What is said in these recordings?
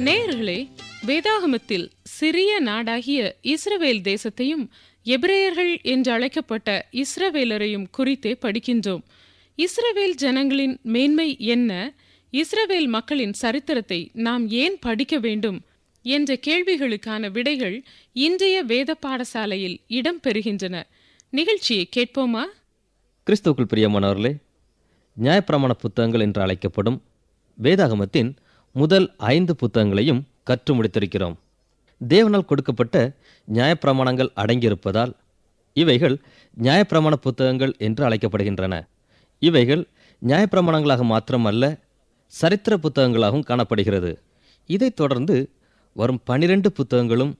நேர்களே நேயர்களே வேதாகமத்தில் சிறிய நாடாகிய இஸ்ரவேல் தேசத்தையும் எபிரேயர்கள் என்று அழைக்கப்பட்ட இஸ்ரவேலரையும் குறித்தே படிக்கின்றோம். இஸ்ரவேல் ஜனங்களின் மேன்மை என்ன? இஸ்ரவேல் மக்களின் சரித்திரத்தை நாம் ஏன் படிக்க வேண்டும்? என்ற கேள்விகளுக்கான விடைகள் இன்றைய வேத பாடசாலையில் இடம்பெறுகின்றன. நிகழ்ச்சியை கேட்போமா? கிறிஸ்துவுக்குள் பிரியமானவர்களே நியாயப்பிரமாண புத்தகங்கள் என்று அழைக்கப்படும் வேதாகமத்தின் முதல் ஐந்து புத்தகங்களையும் கற்று முடித்திருக்கிறோம். தேவனால் கொடுக்கப்பட்ட நியாயப்பிரமாணங்கள் அடங்கியிருப்பதால் இவைகள் நியாயப்பிரமாண புத்தகங்கள் என்று அழைக்கப்படுகின்றன. இவைகள் நியாயப்பிரமாணங்களாக மாத்திரமல்ல சரித்திர புத்தகங்களாகவும் காணப்படுகிறது. இதைத் தொடர்ந்து வரும் பனிரெண்டு புத்தகங்களும்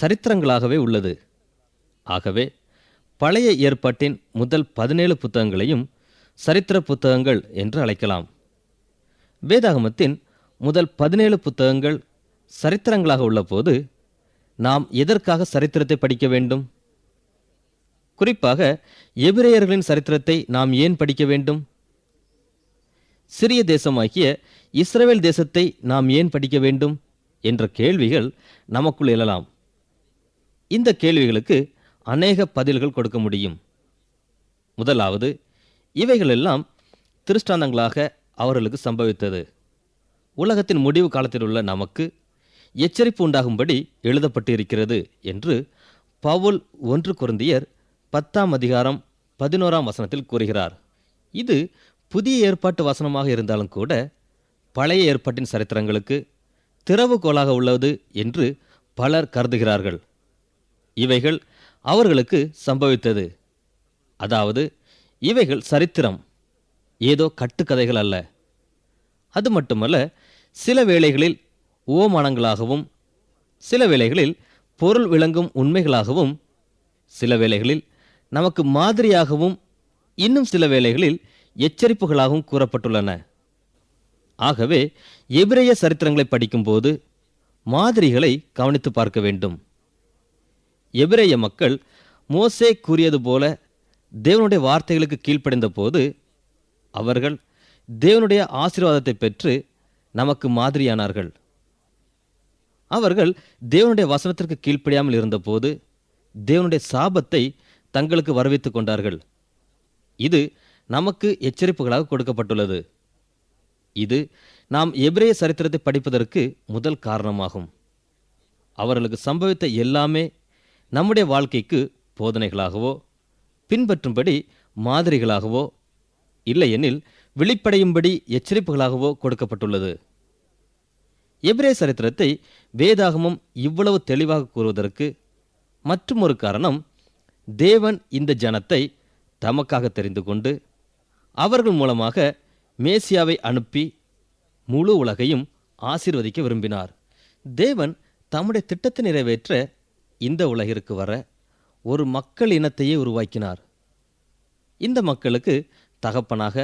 சரித்திரங்களாகவே உள்ளது. ஆகவே பழைய ஏற்பாட்டின் முதல் பதினேழு புத்தகங்களையும் சரித்திர புத்தகங்கள் என்று அழைக்கலாம். வேதாகமத்தின் முதல் பதினேழு புத்தகங்கள் சரித்திரங்களாக உள்ளபோது நாம் எதற்காக சரித்திரத்தை படிக்க வேண்டும்? குறிப்பாக எபிரேயர்களின் சரித்திரத்தை நாம் ஏன் படிக்க வேண்டும்? சிறிய தேசமாகிய இஸ்ரேல் தேசத்தை நாம் ஏன் படிக்க வேண்டும்? என்ற கேள்விகள் நமக்குள் எழலாம். இந்த கேள்விகளுக்கு அநேக பதில்கள் கொடுக்க முடியும். முதலாவது இவைகளெல்லாம் திருஷ்டாந்தங்களாக அவர்களுக்கு சம்பவித்தது. உலகத்தின் முடிவு காலத்தில் உள்ள நமக்கு எச்சரிப்பு உண்டாகும்படி எழுதப்பட்டிருக்கிறது என்று பவுல் ஒன்று குருந்தியர் பத்தாம் அதிகாரம் பதினோராம் வசனத்தில் கூறுகிறார். இது புதிய ஏற்பாட்டு வசனமாக இருந்தாலும் கூட பழைய ஏற்பாட்டின் சரித்திரங்களுக்கு திறவுகோலாக உள்ளது என்று பலர் கருதுகிறார்கள். இவைகள் அவர்களுக்கு சம்பவித்தது. அதாவது இவைகள் சரித்திரம் ஏதோ கட்டுக்கதைகள் அல்ல. அது மட்டுமல்ல சில வேளைகளில் ஓமானங்களாகவும் சில வேளைகளில் பொருள் விளங்கும் உண்மைகளாகவும் சில வேளைகளில் நமக்கு மாதிரியாகவும் இன்னும் சில வேளைகளில் எச்சரிப்புகளாகவும் கூறப்பட்டுள்ளன. ஆகவே எபிரேய சரித்திரங்களை படிக்கும்போது மாதிரிகளை கவனித்து பார்க்க வேண்டும். எபிரேய மக்கள் மோசே கூறியது போல தேவனுடைய வார்த்தைகளுக்கு கீழ்ப்படைந்த போது அவர்கள் தேவனுடைய ஆசீர்வாதத்தை பெற்று நமக்கு மாதிரியானார்கள். அவர்கள் தேவனுடைய வசனத்திற்கு கீழ்ப்படியாமல் இருந்தபோது தேவனுடைய சாபத்தை தங்களுக்கு வரவைத்துக் கொண்டார்கள். இது நமக்கு எச்சரிப்புகளாக கொடுக்கப்பட்டுள்ளது. இது நாம் எபிரேய சரித்திரத்தை படிப்பதற்கு முதல் காரணமாகும். அவர்களுக்கு சம்பவித்த எல்லாமே நம்முடைய வாழ்க்கைக்கு போதனைகளாகவோ பின்பற்றும்படி மாதிரிகளாகவோ இல்லையெனில் வெளிப்படையும்படி எச்சரிப்புகளாகவோ கொடுக்கப்பட்டுள்ளது. எபிரே சரித்திரத்தை வேதாகமம் இவ்வளவு தெளிவாக கூறுவதற்கு மற்றும் ஒரு காரணம் தேவன் இந்த ஜனத்தை தமக்காக தெரிந்து கொண்டு அவர்கள் மூலமாக மேசியாவை அனுப்பி முழு உலகையும் ஆசீர்வதிக்க விரும்பினார். தேவன் தம்முடைய திட்டத்தை நிறைவேற்ற இந்த உலகிற்கு வர ஒரு மக்கள் இனத்தையே உருவாக்கினார். இந்த மக்களுக்கு தகப்பனாக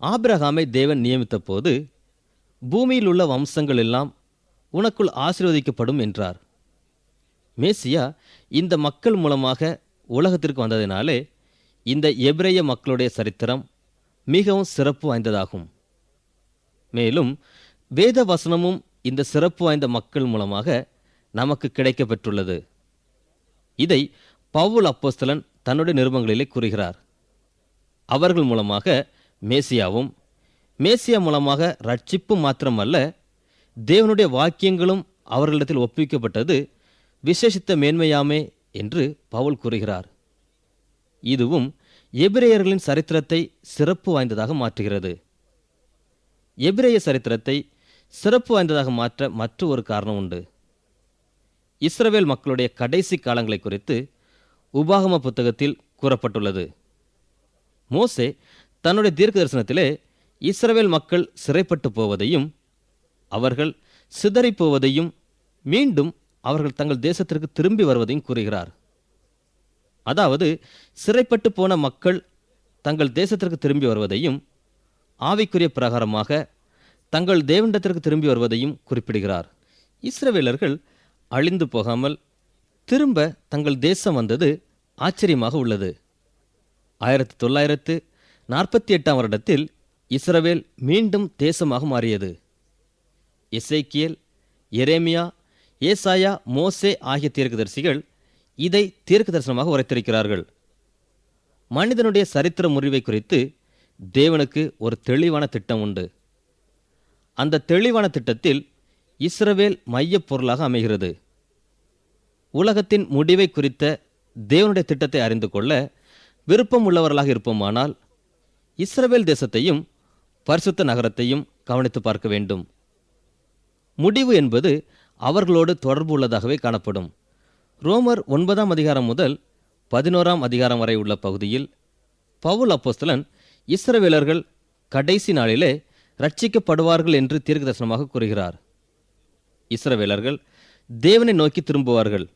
ஆபிரகாமை தேவன் நியமித்த போது பூமியில் உள்ள வம்சங்கள் எல்லாம் உனக்குள் ஆசீர்வதிக்கப்படும் என்றார். மேசியா இந்த மக்கள் மூலமாக உலகத்திற்கு வந்ததினாலே இந்த எபிரேய மக்களுடைய சரித்திரம் மிகவும் சிறப்பு வாய்ந்ததாகும். மேலும் வேத வசனமும் இந்த சிறப்பு வாய்ந்த மக்கள் மூலமாக நமக்கு கிடைக்கப்பெற்றுள்ளது. இதை பவுல் அப்போஸ்தலன் தன்னுடைய நிருபங்களிலே கூறுகிறார். அவர்கள் மூலமாக மேசியாவும் மேசியா மூலமாக ரட்சிப்பு மாத்திரமல்ல தேவனுடைய வாக்கியங்களும் அவர்களிடத்தில் ஒப்புவிக்கப்பட்டது விசேஷித்த மேன்மையாமே என்று பவுல் கூறுகிறார். இதுவும் எபிரேயர்களின் சரித்திரத்தை சிறப்பு வாய்ந்ததாக மாற்றுகிறது. எபிரேய சரித்திரத்தை சிறப்பு வாய்ந்ததாக மாற்ற மற்ற ஒரு காரணம் உண்டு. இஸ்ரவேல் மக்களுடைய கடைசி காலங்களை குறித்து உபாகம புத்தகத்தில் கூறப்பட்டுள்ளது. மோசே தன்னுடைய தீர்க்க தரிசனத்திலே இஸ்ரவேல் மக்கள் சிறைப்பட்டு போவதையும் அவர்கள் சிதறிப் போவதையும் மீண்டும் அவர்கள் தங்கள் தேசத்திற்கு திரும்பி வருவதையும் கூறுகிறார். அதாவது சிறைப்பட்டு போன மக்கள் தங்கள் தேசத்திற்கு திரும்பி வருவதையும் ஆவிக்குரிய பிரகாரமாக தங்கள் தேவண்டத்திற்கு திரும்பி வருவதையும் குறிப்பிடுகிறார். இஸ்ரவேலர்கள் அழிந்து போகாமல் திரும்ப தங்கள் தேசம் வந்தது ஆச்சரியமாக உள்ளது. ஆயிரத்தி தொள்ளாயிரத்து நாற்பத்தி எட்டாம் வருடத்தில் இஸ்ரவேல் மீண்டும் தேசமாக மாறியது. இசைக்கியல் எரேமியா ஏசாயா மோசே ஆகிய தீர்க்கதரிசிகள் இதை தீர்க்க தரிசனமாக உரைத்திருக்கிறார்கள். மனிதனுடைய சரித்திர முறிவை குறித்து தேவனுக்கு ஒரு தெளிவான திட்டம் உண்டு. அந்த தெளிவான திட்டத்தில் இஸ்ரவேல் மையப் பொருளாக அமைகிறது. உலகத்தின் முடிவை குறித்த தேவனுடைய திட்டத்தை அறிந்து கொள்ள விருப்பம் உள்ளவர்களாக இருப்போமானால் இஸ்ரவேல் தேசத்தையும் பரிசுத்த நகரத்தையும் கவனித்து பார்க்க வேண்டும். முடிவு என்பது அவர்களோடு தொடர்பு உள்ளதாகவே காணப்படும். ரோமர் ஒன்பதாம் அதிகாரம் முதல் பதினோராம் அதிகாரம் வரை உள்ள பகுதியில் பவுல் அப்போஸ்தலன் இஸ்ரவேலர்கள் கடைசி நாளிலே ரட்சிக்கப்படுவார்கள் என்று தீர்க்கதரிசனமாக கூறுகிறார். இஸ்ரவேலர்கள் தேவனை நோக்கி திரும்புவார்கள்.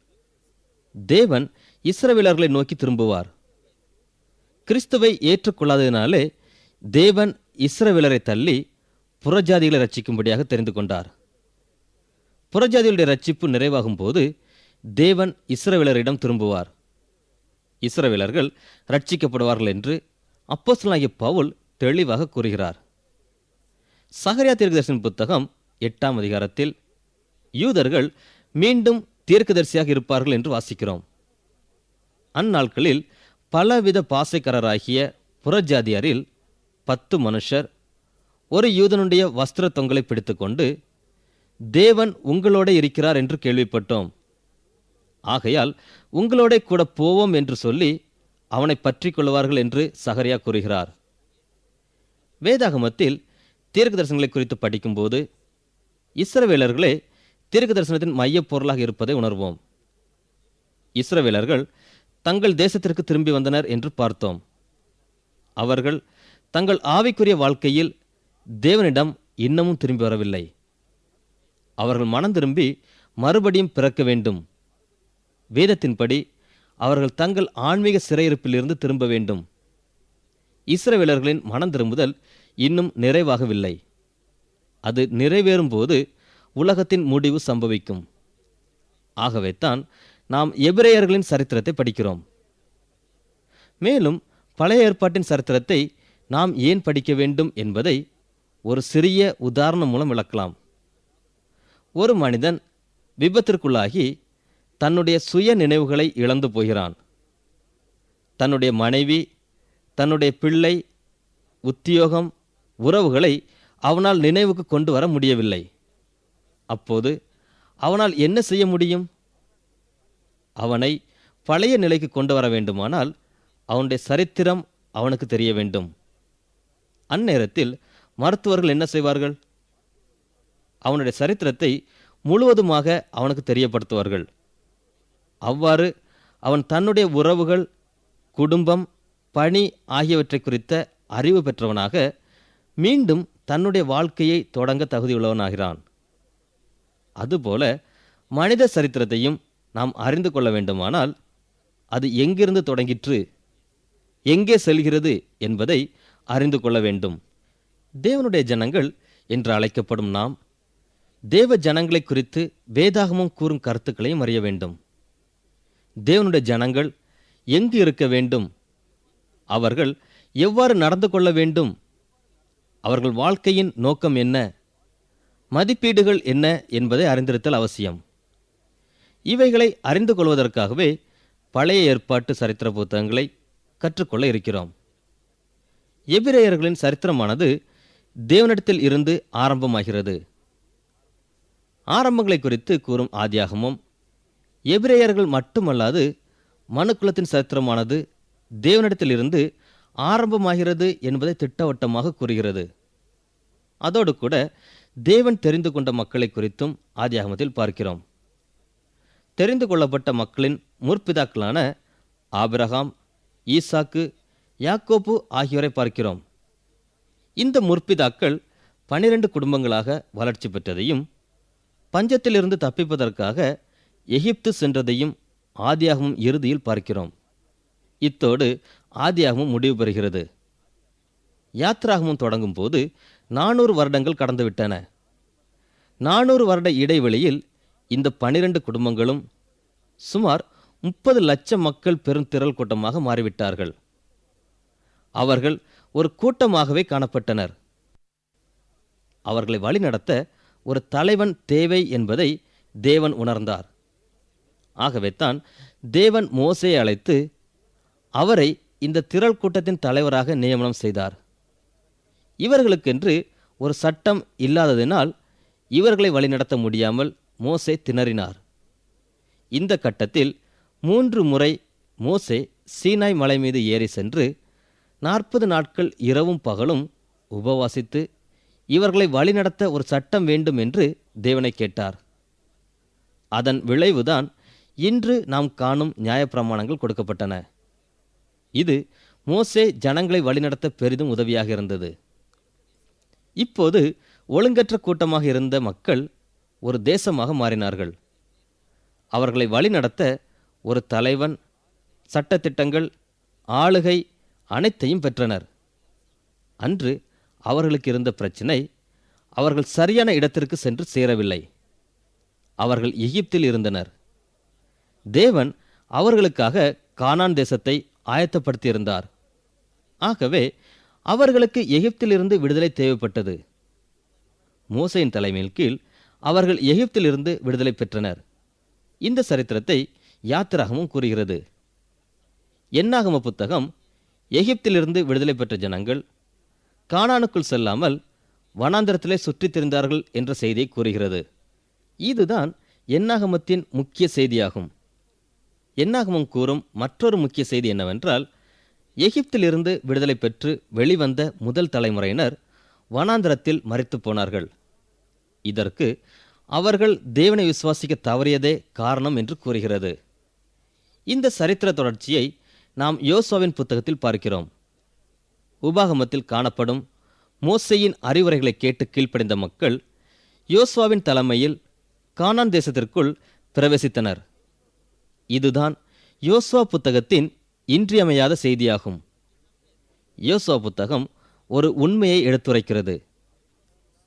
தேவன் இஸ்ரவேலர்களை நோக்கி திரும்புவார். கிறிஸ்துவை ஏற்றுக்கொள்ளாததினாலே தேவன் இஸ்ரவேலரை தள்ளி புறஜாதிகளை ரட்சிக்கும்படியாக தெரிந்து கொண்டார். புறஜாதிகளுடைய ரட்சிப்பு நிறைவாகும் போது தேவன் இஸ்ரவேலரிடம் திரும்புவார். இஸ்ரவேலர்கள் ரட்சிக்கப்படுவார்கள் என்று அப்போஸ்தலனாகிய பவுல் தெளிவாக கூறுகிறார். சகரியா தீர்க்கதர்சன் புத்தகம் எட்டாம் அதிகாரத்தில் யூதர்கள் மீண்டும் தீர்க்கதரிசியாக இருப்பார்கள் என்று வாசிக்கிறோம். அந்நாட்களில் பலவித பாசைக்காரராகிய புறஜாதியாரில் பத்து மனுஷர் ஒரு யூதனுடைய வஸ்திர தொங்கலை பிடித்துக்கொண்டு தேவன் உங்களோட இருக்கிறார் என்று கேள்விப்பட்டோம். ஆகையால் உங்களோட கூட போவோம் என்று சொல்லி அவனை பற்றி கொள்வார்கள் என்று சகரியா கூறுகிறார். வேதாகமத்தில் தீர்க்க தரிசனங்களை குறித்து படிக்கும்போது இஸ்ரவேலர்களே தீர்க்க தரிசனத்தின் மையப் பொருளாக இருப்பதை உணர்வோம். இஸ்ரவேலர்கள் தங்கள் தேசத்திற்கு திரும்பி வந்தனர் என்று பார்த்தோம். அவர்கள் தங்கள் ஆவிக்குரிய வாழ்க்கையில் தேவனிடம் இன்னமும் திரும்பி வரவில்லை. அவர்கள் மனம் திரும்பி மறுபடியும் பிறக்க வேண்டும். வேதத்தின்படி அவர்கள் தங்கள் ஆன்மீக சிறையிருப்பிலிருந்து திரும்ப வேண்டும். இஸ்ரவேலர்களின் மனம் திரும்புதல் இன்னும் நிறைவாகவில்லை. அது நிறைவேறும் போது உலகத்தின் முடிவு சம்பவிக்கும். ஆகவே தான் நாம் எபிரேயர்களின் சரித்திரத்தை படிக்கிறோம். மேலும் பழைய ஏற்பாட்டின் சரித்திரத்தை நாம் ஏன் படிக்க வேண்டும் என்பதை ஒரு சிறிய உதாரணம் மூலம் விளக்கலாம். ஒரு மனிதன் விபத்திற்குள்ளாகி தன்னுடைய சுய நினைவுகளை இழந்து போகிறான். தன்னுடைய மனைவி தன்னுடைய பிள்ளை உத்தியோகம் உறவுகளை அவனால் நினைவுக்கு கொண்டு வர முடியவில்லை. அப்போது அவனால் என்ன செய்ய முடியும்? அவனை பழைய நிலைக்கு கொண்டு வர வேண்டுமானால் அவனுடைய சரித்திரம் அவனுக்கு தெரிய வேண்டும். அந்நேரத்தில் மருத்துவர்கள் என்ன செய்வார்கள்? அவனுடைய சரித்திரத்தை முழுவதுமாக அவனுக்கு தெரியப்படுத்துவார்கள். அவ்வாறு அவன் தன்னுடைய உறவுகள் குடும்பம் பணி ஆகியவற்றை குறித்த அறிவு பெற்றவனாக மீண்டும் தன்னுடைய வாழ்க்கையை தொடங்க தகுதியுள்ளவனாகிறான். அதுபோல மனித சரித்திரத்தையும் நாம் அறிந்து கொள்ள வேண்டுமானால் அது எங்கிருந்து தொடங்கிற்று? எங்கே செல்கிறது என்பதை அறிந்து கொள்ள வேண்டும். தேவனுடைய ஜனங்கள் என்று அழைக்கப்படும் நாம் தேவ ஜனங்களை குறித்து வேதாகமும் கூறும் கருத்துக்களையும் அறிய வேண்டும். தேவனுடைய ஜனங்கள் எங்கு இருக்க வேண்டும்? அவர்கள் எவ்வாறு நடந்து கொள்ள வேண்டும்? அவர்கள் வாழ்க்கையின் நோக்கம் என்ன? மதிப்பீடுகள் என்ன என்பதை அறிந்திருத்தல் அவசியம். இவைகளை அறிந்து கொள்வதற்காகவே பழைய ஏற்பாட்டு சரித்திர புத்தகங்களை கற்றுக்கொள்ள இருக்கிறோம். எபிரேயர்களின் சரித்திரமானது தேவனிடத்தில் இருந்து ஆரம்பமாகிறது. ஆரம்பங்களை குறித்து கூறும் ஆதியாகமும் எபிரேயர்கள் மட்டுமல்லாது மனுக்குலத்தின் சரித்திரமானது தேவனிடத்திலிருந்து ஆரம்பமாகிறது என்பதை திட்டவட்டமாக கூறுகிறது. அதோடு கூட தேவன் தெரிந்து கொண்ட மக்களை குறித்தும் ஆதியாகமத்தில் பார்க்கிறோம். தெரிந்து கொள்ளப்பட்ட மக்களின் முற்பிதாக்களான ஆபிரகாம் ஈசாக்கு யாக்கோப்பு ஆகியோரை பார்க்கிறோம். இந்த முற்பிதாக்கள் பனிரெண்டு குடும்பங்களாக வளர்ச்சி பெற்றதையும் பஞ்சத்திலிருந்து தப்பிப்பதற்காக எகிப்து சென்றதையும் ஆதியாகவும் இறுதியில் பார்க்கிறோம். இத்தோடு ஆதியாகவும் முடிவு பெறுகிறது. யாத்ராகமும் தொடங்கும் போது நானூறு வருடங்கள் கடந்துவிட்டன. நானூறு வருட இடைவெளியில் இந்த பனிரெண்டு குடும்பங்களும் சுமார் முப்பது லட்சம் மக்கள் பெருந்திரள் கூட்டமாக மாறிவிட்டார்கள். அவர்கள் ஒரு கூட்டமாகவே காணப்பட்டனர். அவர்களை வழிநடத்த ஒரு தலைவன் தேவை என்பதை தேவன் உணர்ந்தார். ஆகவே தான் தேவன் மோசையை அழைத்து அவரை இந்த திரள் கூட்டத்தின் தலைவராக நியமனம் செய்தார். இவர்களுக்கென்று ஒரு சட்டம் இல்லாததினால் இவர்களை வழிநடத்த முடியாமல் மோசே திணறினார். இந்த கட்டத்தில் மூன்று முறை மோசே சீனாய் மலை மீது ஏறி சென்று நாற்பது நாட்கள் இரவும் பகலும் உபவாசித்து இவர்களை வழிநடத்த ஒரு சட்டம் வேண்டும் என்று தேவனை கேட்டார். அதன் விளைவுதான் இன்று நாம் காணும் நியாயப்பிரமாணங்கள் கொடுக்கப்பட்டன. இது மோசே ஜனங்களை வழிநடத்த பெரிதும் உதவியாக இருந்தது. இப்போது ஒழுங்கற்ற கூட்டமாக இருந்த மக்கள் ஒரு தேசமாக மாறினார்கள். அவர்களை வழிநடத்த ஒரு தலைவன் சட்டத்திட்டங்கள் ஆளுகை அனைத்தையும் பெற்றனர். அன்று அவர்களுக்கு இருந்த பிரச்சினை அவர்கள் சரியான இடத்திற்கு சென்று சேரவில்லை. அவர்கள் எகிப்தில் இருந்தனர். தேவன் அவர்களுக்காக கானான் தேசத்தை ஆயத்தப்படுத்தியிருந்தார். ஆகவே அவர்களுக்கு எகிப்திலிருந்து விடுதலை தேவைப்பட்டது. மோசையின் தலைமையின் கீழ் அவர்கள் எகிப்திலிருந்து விடுதலை பெற்றனர். இந்த சரித்திரத்தை யாத்திராகமும் கூறுகிறது. என்னாகம புத்தகம் எகிப்திலிருந்து விடுதலை பெற்ற ஜனங்கள் கானானுக்குள் செல்லாமல் வனாந்திரத்திலே சுற்றித் திரிந்தார்கள் என்ற செய்தியை கூறுகிறது. இதுதான் என்னாகமத்தின் முக்கிய செய்தியாகும். என்னாகமம் கூறும் மற்றொரு முக்கிய செய்தி என்னவென்றால் எகிப்திலிருந்து விடுதலை பெற்று வெளிவந்த முதல் தலைமுறையினர் வனாந்திரத்தில் மறித்து போனார்கள். இதற்கு அவர்கள் தேவனை விசுவாசிக்க தவறியதே காரணம் என்று கூறுகிறது. இந்த சரித்திர தொடர்ச்சியை நாம் யோசுவாவின் புத்தகத்தில் பார்க்கிறோம். உபாகமத்தில் காணப்படும் மோசையின் அறிவுரைகளை கேட்டு கீழ்ப்படைந்த மக்கள் யோசுவாவின் தலைமையில் கானான் தேசத்திற்குள் பிரவேசித்தனர். இதுதான் யோசுவா புத்தகத்தின் இன்றியமையாத செய்தியாகும். யோசுவா புத்தகம் ஒரு உண்மையை எடுத்துரைக்கிறது.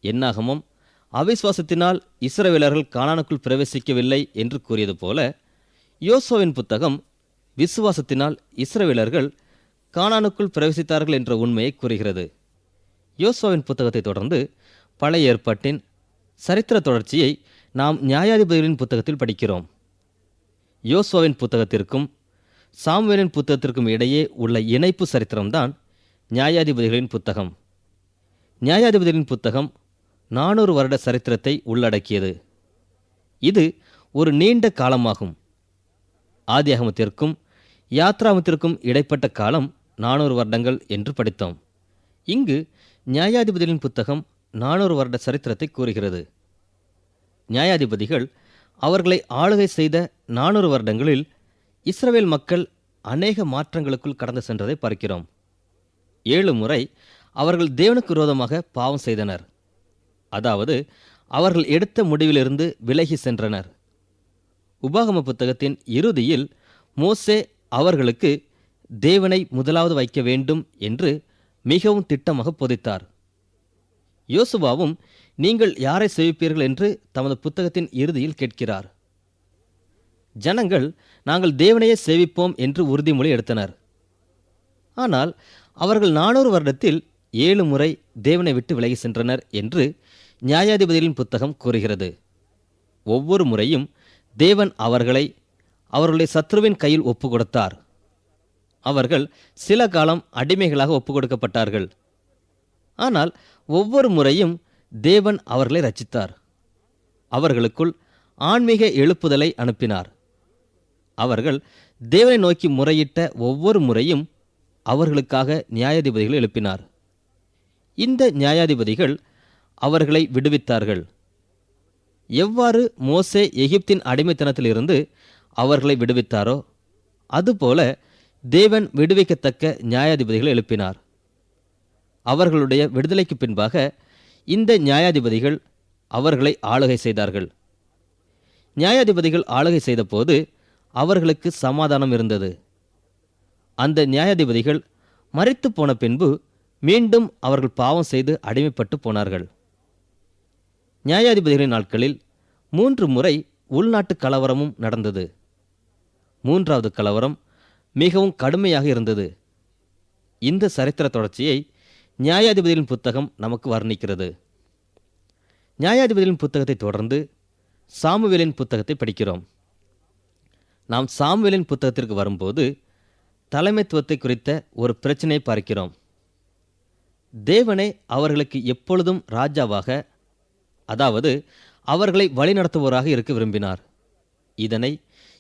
என்னாகமும் அவிசுவாசத்தினால் இஸ்ரவேலர்கள் கானானுக்குள் பிரவேசிக்கவில்லை என்று கூறியது போல யோசோவின் புத்தகம் விசுவாசத்தினால் இஸ்ரவேலர்கள் கானானுக்குள் பிரவேசித்தார்கள் என்ற உண்மையை கூறுகிறது. யோசுவாவின் புத்தகத்தை தொடர்ந்து பழைய ஏற்பாட்டின் சரித்திர தொடர்ச்சியை நாம் நியாயாதிபதிகளின் புத்தகத்தில் படிக்கிறோம். யோசுவாவின் புத்தகத்திற்கும் சாமுவேலின் புத்தகத்திற்கும் இடையே உள்ள இணைப்பு சரித்திரம்தான் நியாயாதிபதிகளின் புத்தகம். நியாயாதிபதிகளின் புத்தகம் நானூறு வருட சரித்திரத்தை உள்ளடக்கியது. இது ஒரு நீண்ட காலமாகும். ஆதியாகமத்திற்கும் யாத்ராமத்திற்கும் இடைப்பட்ட காலம் நானூறு வருடங்கள் என்று படித்தோம். இங்கு நியாயாதிபதிகளின் புத்தகம் நானூறு வருட சரித்திரத்தை கூறுகிறது. நியாயாதிபதிகள் அவர்களை ஆளுகை செய்த நானூறு வருடங்களில் இஸ்ரவேல் மக்கள் அநேக மாற்றங்களுக்குள் கடந்து சென்றதை பார்க்கிறோம். ஏழு முறை அவர்கள் தேவனுக்கு விரோதமாக பாவம் செய்தனர். அதாவது அவர்கள் எடுத்த முடிவிலிருந்து விலகி சென்றனர். உபாகம புத்தகத்தின் இறுதியில் மோசே அவர்களுக்கு தேவனை முதலாவது வைக்க வேண்டும் என்று மிகவும் திட்டமாக போதித்தார். யோசுவாவும் நீங்கள் யாரை சேவிப்பீர்கள்? என்று தமது புத்தகத்தின் இறுதியில் கேட்கிறார். ஜனங்கள் நாங்கள் தேவனையே சேவிப்போம் என்று உறுதிமொழி எடுத்தனர். ஆனால் அவர்கள் நானூறு வருடத்தில் ஏழு முறை தேவனை விட்டு விலகி சென்றனர் என்று நியாயாதிபதிகளின் புத்தகம் கூறுகிறது. ஒவ்வொரு முறையும் தேவன் அவர்களை அவர்களை சத்ருவின் கையில் ஒப்பு கொடுத்தார் அவர்கள் சில காலம் அடிமைகளாக ஒப்பு கொடுக்கப்பட்டார்கள் ஆனால் ஒவ்வொரு முறையும் தேவன் அவர்களை ரச்சித்தார் அவர்களுக்குள் ஆன்மீக எழுப்புதலை அனுப்பினார். அவர்கள் தேவனை நோக்கி முறையிட்ட ஒவ்வொரு முறையும் அவர்களுக்காக நியாயாதிபதிகள் எழுப்பினார். இந்த நியாயாதிபதிகள் அவர்களை விடுவித்தார்கள். எவ்வாறு மோசே எகிப்தின் அடிமைத்தனத்திலிருந்து அவர்களை விடுவித்தாரோ? அதுபோல தேவன் விடுவிக்கத்தக்க நியாயாதிபதிகளை எழுப்பினார். அவர்களுடைய விடுதலைக்கு பின்பாக இந்த நியாயாதிபதிகள் அவர்களை ஆளுகை செய்தார்கள். நியாயாதிபதிகள் ஆளுகை செய்தபோது அவர்களுக்கு சமாதானம் இருந்தது. அந்த நியாயாதிபதிகள் மறைத்து போன பின்பு மீண்டும் அவர்கள் பாவம் செய்து அடிமைப்பட்டு போனார்கள். நியாயாதிபதிகளின் நாட்களில் மூன்று முறை உள்நாட்டு கலவரமும் நடந்தது. மூன்றாவது கலவரம் மிகவும் கடுமையாக இருந்தது. இந்த சரித்திர தொடர்ச்சியை நியாயாதிபதிகளின் புத்தகம் நமக்கு வர்ணிக்கிறது. நியாயாதிபதிகளின் புத்தகத்தை தொடர்ந்து சாமுவேலின் புத்தகத்தை படிக்கிறோம். நாம் சாமுவேலின் புத்தகத்திற்கு வரும்போது தலைமைத்துவத்தை குறித்த ஒரு பிரச்சனையை பார்க்கிறோம். தேவனை அவர்களுக்கு எப்பொழுதும் ராஜாவாக அதாவது அவர்களை வழிநடத்துவோராக இருக்க விரும்பினார். இதனை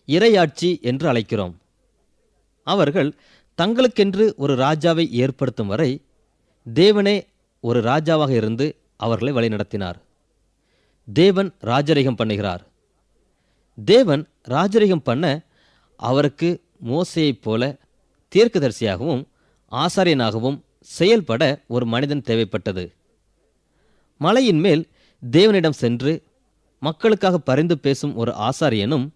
இறையாட்சி என்று அழைக்கிறோம். அவர்கள் தங்களுக்கென்று ஒரு ராஜாவை ஏற்படுத்தும் வரை தேவனே ஒரு ராஜாவாக இருந்து அவர்களை வழிநடத்தினார். தேவன் ராஜரிகம் பண்ணுகிறார். தேவன் ராஜரிகம் பண்ண அவருக்கு மோசையைப் போல தீர்க்கதரிசியாகவும் ஆசாரியனாகவும் செயல்பட ஒரு மனிதன் தேவைப்பட்டது. மலையின் மேல் தேவனிடம் சென்று மக்களுக்காக பரிந்து பேசும் ஒரு ஆசாரியனும்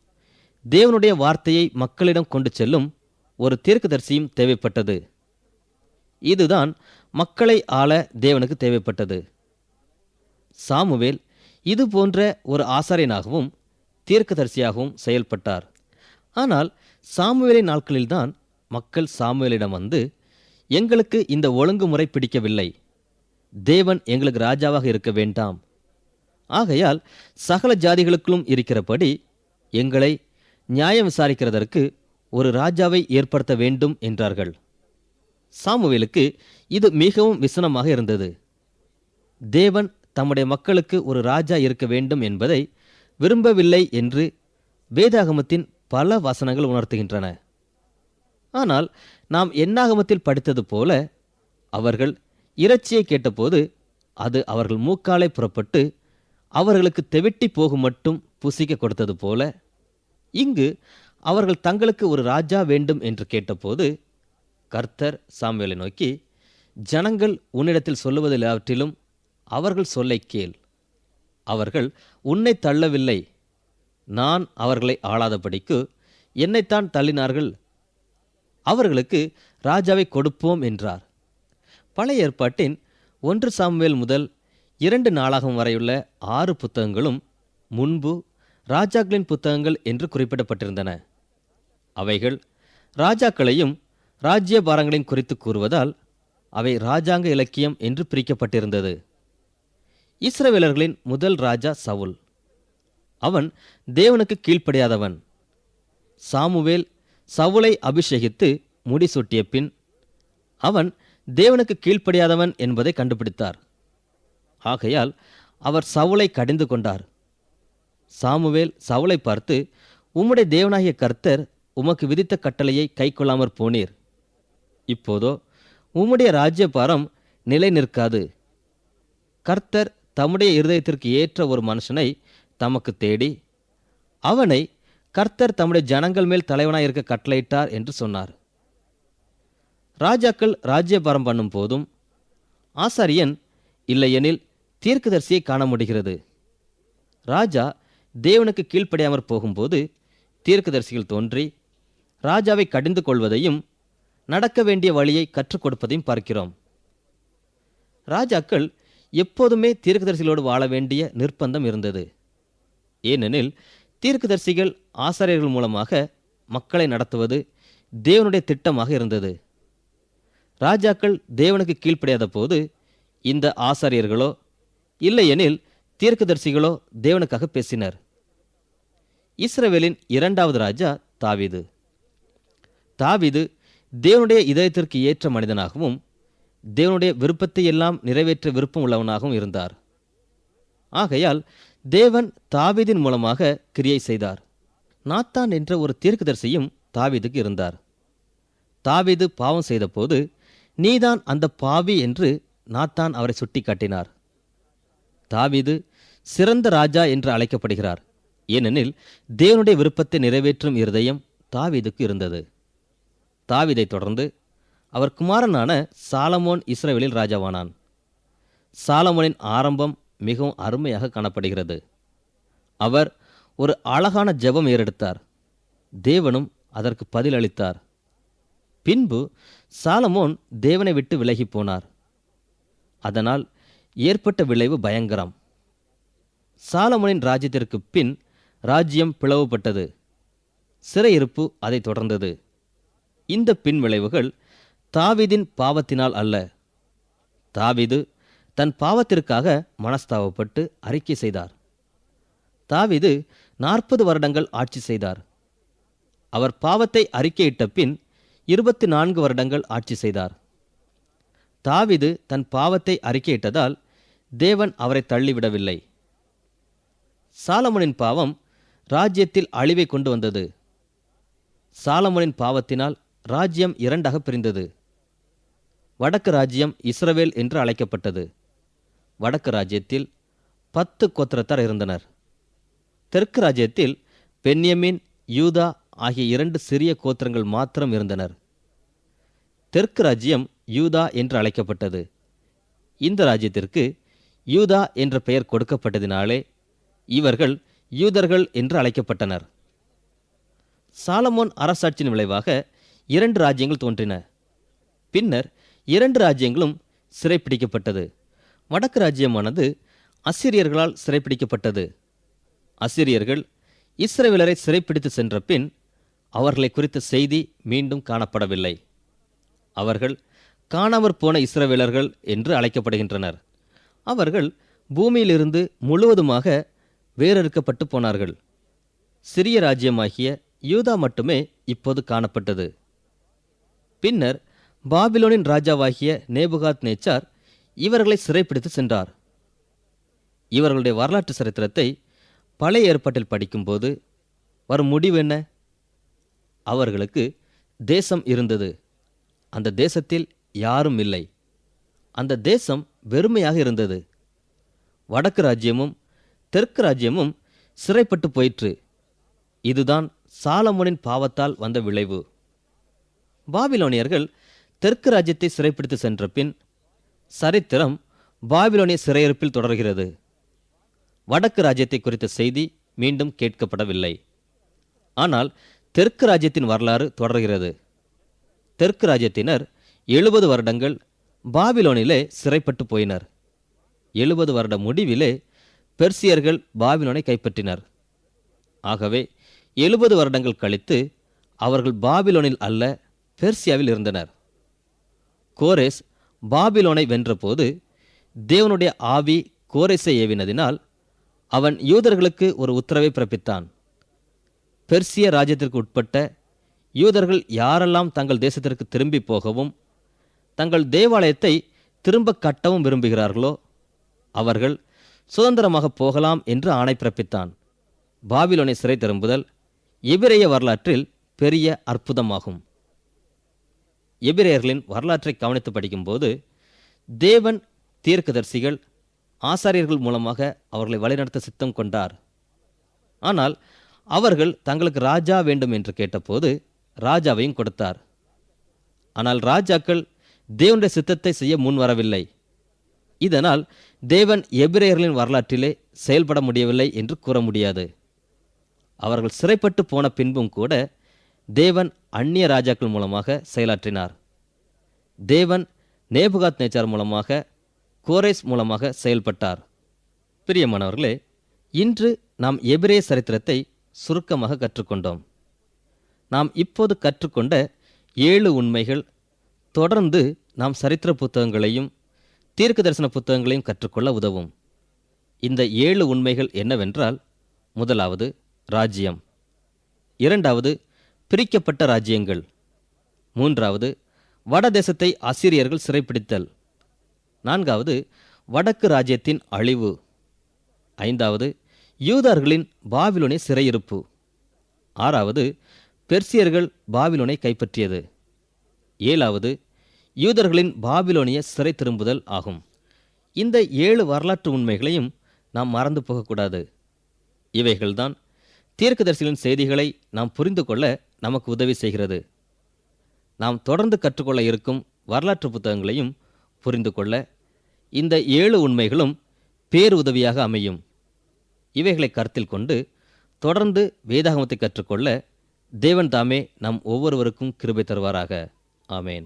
தேவனுடைய வார்த்தையை மக்களிடம் கொண்டு செல்லும் ஒரு தீர்க்கதரிசியும் தேவைப்பட்டது. இதுதான் மக்களை ஆள தேவனுக்கு தேவைப்பட்டது. சாமுவேல் இது போன்ற ஒரு ஆசாரியனாகவும் தீர்க்கதரிசியாகவும் செயல்பட்டார். ஆனால் சாமுவேலின் நாட்களில்தான் மக்கள் சாமுவேலிடம் வந்து எங்களுக்கு இந்த ஒழுங்குமுறை பிடிக்கவில்லை. தேவன் எங்களுக்கு ராஜாவாக இருக்க வேண்டாம். ஆகையால் சகல ஜாதிகளுக்குள்ளும் இருக்கிறபடி எங்களை நியாயம் விசாரிக்கிறதற்கு ஒரு ராஜாவை ஏற்படுத்த வேண்டும் என்றார்கள். சாமுவேலுக்கு இது மிகவும் விசனமாக இருந்தது. தேவன் தம்முடைய மக்களுக்கு ஒரு ராஜா இருக்க வேண்டும் என்பதை விரும்பவில்லை என்று வேதாகமத்தின் பல வசனங்கள் உணர்த்துகின்றன. ஆனால் நாம் எண்ணாகமத்தில் படித்தது போல அவர்கள் இறைச்சியை கேட்டபோது அது அவர்கள் மூக்காலை புறப்பட்டு அவர்களுக்கு தெவிட்டி போகும் மட்டும் புசிக்க கொடுத்தது போல இங்கு அவர்கள் தங்களுக்கு ஒரு ராஜா வேண்டும் என்று கேட்டபோது கர்த்தர் சாமுவேலை நோக்கி ஜனங்கள் உன்னிடத்தில் சொல்லுவதில்லாவற்றிலும் அவர்கள் சொல்லை கேள். அவர்கள் உன்னை தள்ளவில்லை. நான் அவர்களை ஆளாதபடிக்கு என்னைத்தான் தள்ளினார்கள்? அவர்களுக்கு ராஜாவை கொடுப்போம் என்றார். பழைய ஏற்பாட்டின் ஒன்று சாமுவேல் முதல் இரண்டு நாளாகம் வரையுள்ள ஆறு புத்தகங்களும் முன்பு ராஜாக்களின் புத்தகங்கள் என்று குறிப்பிடப்பட்டிருந்தன. அவைகள் ராஜாக்களையும் ராஜ்ய பாரங்களையும் குறித்து கூறுவதால் அவை ராஜாங்க இலக்கியம் என்று பிரிக்கப்பட்டிருந்தது. இஸ்ரவேலர்களின் முதல் ராஜா சவுல். அவன் தேவனுக்கு கீழ்ப்படியாதவன். சாமுவேல் சவுலை அபிஷேகித்து முடிசூட்டிய பின் அவன் தேவனுக்கு கீழ்ப்படியாதவன் என்பதை கண்டுபிடித்தார். ஆகையால் அவர் சவுலை கடிந்து கொண்டார். சாமுவேல் சவுலை பார்த்து உம்முடைய தேவனாகிய கர்த்தர் உமக்கு விதித்த கட்டளையை கைக்கொள்ளாமற் போனீர். இப்போதோ உம்முடைய ராஜ்யபாரம் நிலை நிற்காது. கர்த்தர் தம்முடைய இருதயத்திற்கு ஏற்ற ஒரு மனுஷனை தமக்கு தேடி அவனை கர்த்தர் தம்முடைய ஜனங்கள் மேல் தலைவனாக இருக்க கட்டளையிட்டார் என்று சொன்னார். ராஜாக்கள் ராஜ்யபாரம் பண்ணும் போதும் ஆசாரியன் இல்லையெனில் தீர்க்கதரிசியை காண முடிகிறது. ராஜா தேவனுக்கு கீழ்ப்படியாமற் போகும்போது தீர்க்கதரிசிகள் தோன்றி ராஜாவை கடிந்து கொள்வதையும் நடக்க வேண்டிய வழியை கற்றுக் கொடுப்பதையும் பார்க்கிறோம். ராஜாக்கள் எப்போதுமே தீர்க்கதரிசிகளோடு வாழ வேண்டிய நிர்பந்தம் இருந்தது. ஏனெனில் தீர்க்கதரிசிகள் ஆசாரியர்கள் மூலமாக மக்களை நடத்துவது தேவனுடைய திட்டமாக இருந்தது. ராஜாக்கள் தேவனுக்கு கீழ்ப்படியாத போது இந்த ஆசாரியர்களோ இல்லையெனில் தீர்க்கதரிசிகளோ தேவனுக்காக பேசினர். இஸ்ரவேலின் இரண்டாவது ராஜா தாவிது. தாவிது தேவனுடைய இதயத்திற்கு ஏற்ற மனிதனாகவும் தேவனுடைய விருப்பத்தை எல்லாம் நிறைவேற்ற விருப்பம் உள்ளவனாகவும் இருந்தார். ஆகையால் தேவன் தாவீதின் மூலமாக கிரியை செய்தார். நாத்தான் என்ற ஒரு தீர்க்கதரிசியும் தாவீதுக்கு இருந்தார். தாவீது பாவம் செய்தபோது நீதான் அந்த பாவி என்று நாத்தான் அவரை சுட்டி காட்டினார் தாவிது சிறந்த ராஜா என்று அழைக்கப்படுகிறார். ஏனெனில் தேவனுடைய விருப்பத்தை நிறைவேற்றும் இருதயம் தாவீதுக்கு இருந்தது. தாவிதை தொடர்ந்து அவர் குமாரனான சாலமோன் இஸ்ரேலில் ராஜாவானான். சாலமோனின் ஆரம்பம் மிகவும் அருமையாக காணப்படுகிறது. அவர் ஒரு அழகான ஜெபம் ஏறெடுத்தார். தேவனும் அதற்கு பதிலளித்தார். பின்பு சாலமோன் தேவனை விட்டு விலகிப் போனார். அதனால் ஏற்பட்ட விளைவு பயங்கரம். சாலமோனின் ராஜ்யத்திற்கு பின் ராஜ்யம் பிளவுபட்டது. சிறையிருப்பு அதை தொடர்ந்தது. இந்த பின் விளைவுகள் பாவத்தினால் அல்ல. தாவிது தன் பாவத்திற்காக மனஸ்தாபப்பட்டு அறிக்கை செய்தார். தாவிது நாற்பது வருடங்கள் ஆட்சி செய்தார். அவர் பாவத்தை அறிக்கையிட்ட பின் இருபத்தி நான்கு வருடங்கள் ஆட்சி செய்தார். தாவிது தன் பாவத்தை அறிக்கையிட்டதால் தேவன் அவரை தள்ளிவிடவில்லை. சாலமனின் பாவம் ராஜ்யத்தில் அழிவை கொண்டு வந்தது. சாலமனின் பாவத்தினால் ராஜ்யம் இரண்டாக பிரிந்தது. வடக்கு ராஜ்யம் இஸ்ரவேல் என்று அழைக்கப்பட்டது. வடக்கு ராஜ்யத்தில் பத்து கோத்திரத்தார் இருந்தனர். தெற்கு ராஜ்யத்தில் பென்யமின் யூதா ஆகிய இரண்டு சிறிய கோத்திரங்கள் மாத்திரம் இருந்தனர். தெற்கு ராஜ்யம் யூதா என்று அழைக்கப்பட்டது. இந்த ராஜ்யத்திற்கு யூதா என்ற பெயர் கொடுக்கப்பட்டதினாலே இவர்கள் யூதர்கள் என்று அழைக்கப்பட்டனர். சாலமோன் அரசாட்சியின் விளைவாக இரண்டு ராஜ்யங்கள் தோன்றின. பின்னர் இரண்டு ராஜ்யங்களும் சிறைப்பிடிக்கப்பட்டது. வடக்கு ராஜ்யமானது அசிரியர்களால் சிறைப்பிடிக்கப்பட்டது. அசிரியர்கள் இஸ்ரவேலரை சிறைப்பிடித்து சென்ற பின் அவர்களை குறித்த செய்தி மீண்டும் காணப்படவில்லை. அவர்கள் காணாமற் போன இஸ்ரவேலர்கள் என்று அழைக்கப்படுகின்றனர். அவர்கள் பூமியிலிருந்து முழுவதுமாக வேறறுக்கப்பட்டு போனார்கள். சிறிய ராஜ்யமாகிய யூதா மட்டுமே இப்போது காணப்பட்டது. பின்னர் பாபிலோனின் ராஜாவாகிய நேபுகாத் நேச்சார் இவர்களை சிறைப்பிடித்து சென்றார். இவர்களுடைய வரலாற்று சரித்திரத்தை பழைய ஏற்பாட்டில் படிக்கும்போது வரும் முடிவு என்ன? அவர்களுக்கு தேசம் இருந்தது. அந்த தேசத்தில் யாரும் இல்லை. அந்த தேசம் வெறுமையாக இருந்தது. வடக்கு ராஜ்யமும் தெற்கு ராஜ்யமும் சிறைப்பட்டு போயிற்று. இதுதான் சாலமோனின் பாவத்தால் வந்த விளைவு. பாபிலோனியர்கள் தெற்கு ராஜ்யத்தை சிறைப்பிடித்து சென்ற பின் சரித்திரம் பாபிலோனிய சிறையிருப்பில் தொடர்கிறது. வடக்கு ராஜ்யத்தை குறித்த செய்தி மீண்டும் கேட்கப்படவில்லை. ஆனால் தெற்கு ராஜ்யத்தின் வரலாறு தொடர்கிறது. தெற்கு ராஜ்யத்தினர் எழுபது வருடங்கள் பாபிலோனிலே சிறைப்பட்டு போயினர். எழுபது வருட முடிவிலே பெர்சியர்கள் பாபிலோனை கைப்பற்றினர். ஆகவே எழுபது வருடங்கள் கழித்து அவர்கள் பாபிலோனில் அல்ல பெர்சியாவில் இருந்தனர். கோரேஸ் பாபிலோனை வென்றபோது தேவனுடைய ஆவி கோரேஸை ஏவினதினால் அவன் யூதர்களுக்கு ஒரு உத்தரவை பிறப்பித்தான். பெர்சிய ராஜ்யத்திற்கு உட்பட்ட யூதர்கள் யாரெல்லாம் தங்கள் தேசத்திற்கு திரும்பி போகவும் தங்கள் தேவாலயத்தை திரும்ப கட்டவும் விரும்புகிறார்களோ அவர்கள் சுதந்திரமாக போகலாம் என்று ஆணை பிறப்பித்தான். பாபிலோனை சிறை திரும்புதல் எபிரேய வரலாற்றில் பெரிய அற்புதமாகும். எபிரேயர்களின் வரலாற்றை கவனித்து படிக்கும்போது தேவன் தீர்க்கதரிசிகள் ஆசாரியர்கள் மூலமாக அவர்களை வழிநடத்த சித்தம் கொண்டார். ஆனால் அவர்கள் தங்களுக்கு ராஜா வேண்டும் என்று கேட்டபோது ராஜாவையும் கொடுத்தார். ஆனால் ராஜாக்கள் தேவனுடைய சித்தத்தை செய்ய முன் வரவில்லை இதனால் தேவன் எபிரேயர்களின் வரலாற்றிலே செயல்பட முடியவில்லை என்று கூற முடியாது. அவர்கள் சிறைப்பட்டு போன பின்பும் கூட தேவன் அந்நிய ராஜாக்கள் மூலமாக செயலாற்றினார். தேவன் நேபுகாத் நேச்சார் மூலமாக கோரேஸ் மூலமாக செயல்பட்டார். பிரியமானவர்களே இன்று நாம் எபிரே சரித்திரத்தை சுருக்கமாக கற்றுக்கொண்டோம். நாம் இப்போது கற்றுக்கொண்ட ஏழு உண்மைகள் தொடர்ந்து நாம் சரித்திர புத்தகங்களையும் தீர்க்க தரிசன புத்தகங்களையும் கற்றுக்கொள்ள உதவும். இந்த ஏழு உண்மைகள் என்னவென்றால் முதலாவது ராஜ்யம். இரண்டாவது பிரிக்கப்பட்ட ராஜ்யங்கள். மூன்றாவது வடதேசத்தை ஆசிரியர்கள் சிறைப்பிடித்தல். நான்காவது வடக்கு ராஜ்யத்தின் அழிவு. ஐந்தாவது யூதர்களின் பாவிலுனை சிறையிருப்பு. ஆறாவது பெர்சியர்கள் பாவிலுனை கைப்பற்றியது. ஏழாவது யூதர்களின் பாபிலோனிய சிறை திரும்புதல் ஆகும். இந்த ஏழு வரலாற்று உண்மைகளையும் நாம் மறந்து போகக்கூடாது. இவைகள்தான் தீர்க்கதரிசிகளின் செய்திகளை நாம் புரிந்து கொள்ள நமக்கு உதவி செய்கிறது. நாம் தொடர்ந்து கற்றுக்கொள்ள இருக்கும் வரலாற்று புத்தகங்களையும் புரிந்து கொள்ள இந்த ஏழு உண்மைகளும் பேருதவியாக அமையும். இவைகளை கருத்தில் கொண்டு தொடர்ந்து வேதாகமத்தை கற்றுக்கொள்ள தேவன் தாமே நம் ஒவ்வொருவருக்கும் கிருபை தருவாராக. ஆமேன்.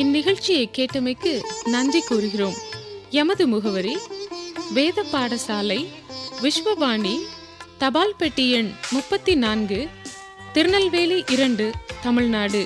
இந்நிகழ்ச்சியை கேட்டமைக்கு நன்றி கூறுகிறோம். எமது முகவரி வேத பாடசாலை விஸ்வபாணி தபால் பெட்டி எண் முப்பத்தி நான்கு திருநெல்வேலி இரண்டு தமிழ்நாடு.